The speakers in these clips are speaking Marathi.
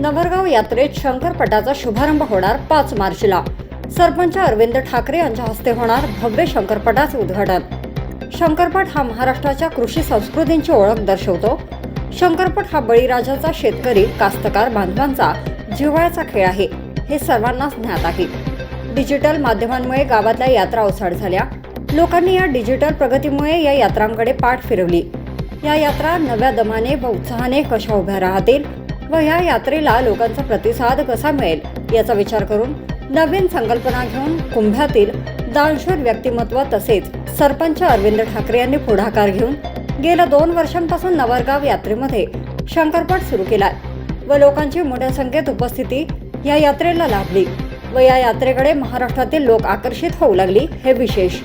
नवरगाव यात्रेत शंकरपटाचा शुभारंभ होणार पाच मार्चला. सरपंच अरविंद ठाकरे यांच्या हस्ते होणार भव्य शंकरपटाचे उद्घाटन. शंकरपट हा महाराष्ट्राच्या कृषी संस्कृतींची ओळख दर्शवतो. शंकरपट हा बळीराजाचा शेतकरी कास्तकार बांधवांचा जिव्हाळ्याचा खेळ आहे हे सर्वांनाच ज्ञात आहे. डिजिटल माध्यमांमुळे गावातल्या यात्रा ओसाड झाल्या. लोकांनी या डिजिटल प्रगतीमुळे या यात्रांकडे पाठ फिरवली. या यात्रा नव्या दमाने व उत्साहाने कशा उभ्या राहतील व ह्या यात्रेला लोकांचा प्रतिसाद कसा मिळेल याचा विचार करून नवीन संकल्पना घेऊन कुंभ्यातील दानशूर व्यक्तिमत्व तसेच सरपंच अरविंद ठाकरे यांनी पुढाकार घेऊन गेल्या दोन वर्षांपासून नवरगाव यात्रेमध्ये शंकरपट सुरू केला व लोकांची मोठ्या संख्येत उपस्थिती या यात्रेला लाभली व या यात्रेकडे महाराष्ट्रातील लोक आकर्षित होऊ लागली हे विशेष.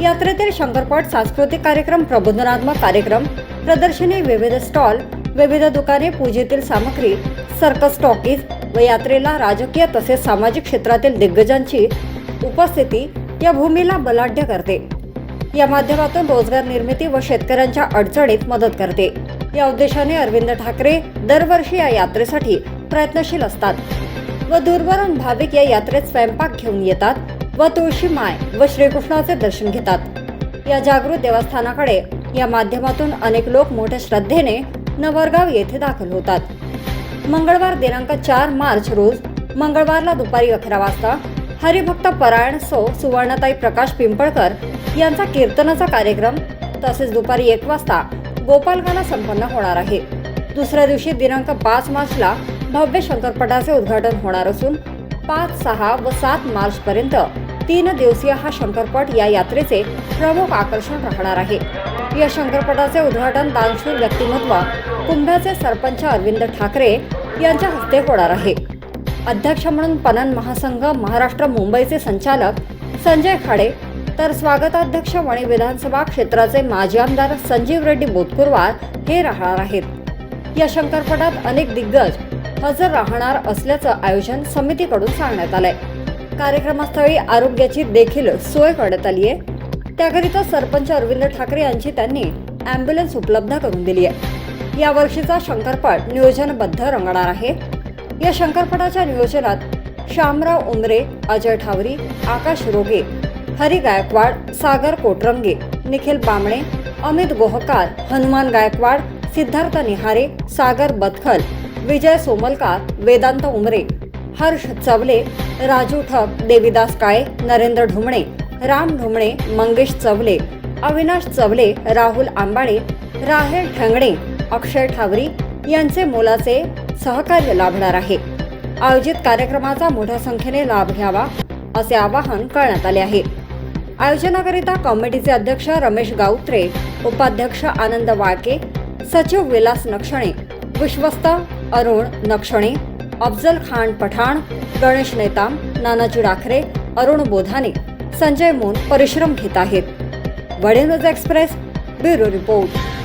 यात्रेतील शंकरपट सांस्कृतिक कार्यक्रम प्रबोधनात्मक कार्यक्रम प्रदर्शनी विविध स्टॉल विविध दुकाने पूजेतील सामग्री सर्कस टॉकीज व यात्रेला राजकीय तसेच सामाजिक क्षेत्रातील दिग्गजांची उपस्थिती या भूमीला बलाढ्य करते. या माध्यमातून रोजगार निर्मिती व शेतकऱ्यांच्या अडचणीत मदत करते. या उद्देशाने अरविंद ठाकरे दरवर्षी या यात्रेसाठी प्रयत्नशील असतात व दूरवरून भाविक या यात्रेत स्वयंपाक घेऊन येतात व तुळशी माय व श्रीकृष्णाचे दर्शन घेतात. या जागृत देवस्थानाकडे या माध्यमातून अनेक लोक मोठ्या श्रद्धेने नवरगाव येथे दाखल होतात. मंगळवार दिनांक चार मार्च रोज मंगळवारला दुपारी अकरा वाजता हरिभक्त परायण सो सुवर्णताई प्रकाश पिंपळकर यांचा कीर्तनाचा कार्यक्रम तसेच दुपारी एक वाजता गोपालगाला संपन्न होणार आहे. दुसऱ्या दिवशी दिनांक पाच मार्चला भव्य शंकरपटाचे उद्घाटन होणार असून पाच सहा व सात मार्च पर्यंत तीन दिवसीय हा शंकरपट या यात्रेचे प्रमुख आकर्षण राहणार आहे. या शंकरपटाचे उद्घाटन दानशूर व्यक्तिमत्व कुंभ्याचे सरपंच अरविंद ठाकरे यांच्या हस्ते होणार आहे. अध्यक्ष म्हणून पणन महासंघ महाराष्ट्र मुंबईचे संचालक संजय खाडे तर स्वागताध्यक्ष वणी विधानसभा क्षेत्राचे माजी आमदार संजीव रेड्डी बोतकुरवार हे राहणार आहेत. या शंकरपटात अनेक दिग्गज हजर राहणार असल्याचं आयोजन समितीकडून सांगण्यात आलंय. कार्यक्रमस्थळी आरोग्याची देखील सोय करण्यात आली आहे त्याकरिता सरपंच अरविंद ठाकरे यांची त्यांनी अँब्युलन्स उपलब्ध करून दिली आहे. या वर्षीचा शंकरपट नियोजनबद्ध रंगणार आहे. या शंकरपटाच्या नियोजनात श्यामराव उमरे अजय ठावरी आकाश रोगे हरी गायकवाड सागर कोटरंगे निखिल बामणे अमित गोहकार हनुमान गायकवाड सिद्धार्थ निहारे सागर बदखल विजय सोमलकार वेदांत उमरे हर्ष चवले राजू ठक देविदास काळे नरेंद्र ढुमणे राम ढोमणे मंगेश चवले अविनाश चवले राहुल आंबाळे राहेल ठंगणे अक्षय ठावरी यांचे मोलाचे सहकार्य लाभणार आहे. आयोजित कार्यक्रमाचा मोठ्या संख्येने लाभ घ्यावा असे आवाहन करण्यात आले आहे. आयोजनाकरिता कमिटीचे अध्यक्ष रमेश गावत्रे उपाध्यक्ष आनंद वाळके सचिव विलास नक्षणे विश्वस्त अरुण नक्षणे अफजल खान पठाण गणेश नेताम नानाजी डाखरे अरुण बोधाने संजय मोन परिश्रम घेत आहेत. वडेनज एक्सप्रेस ब्युरो रिपोर्ट.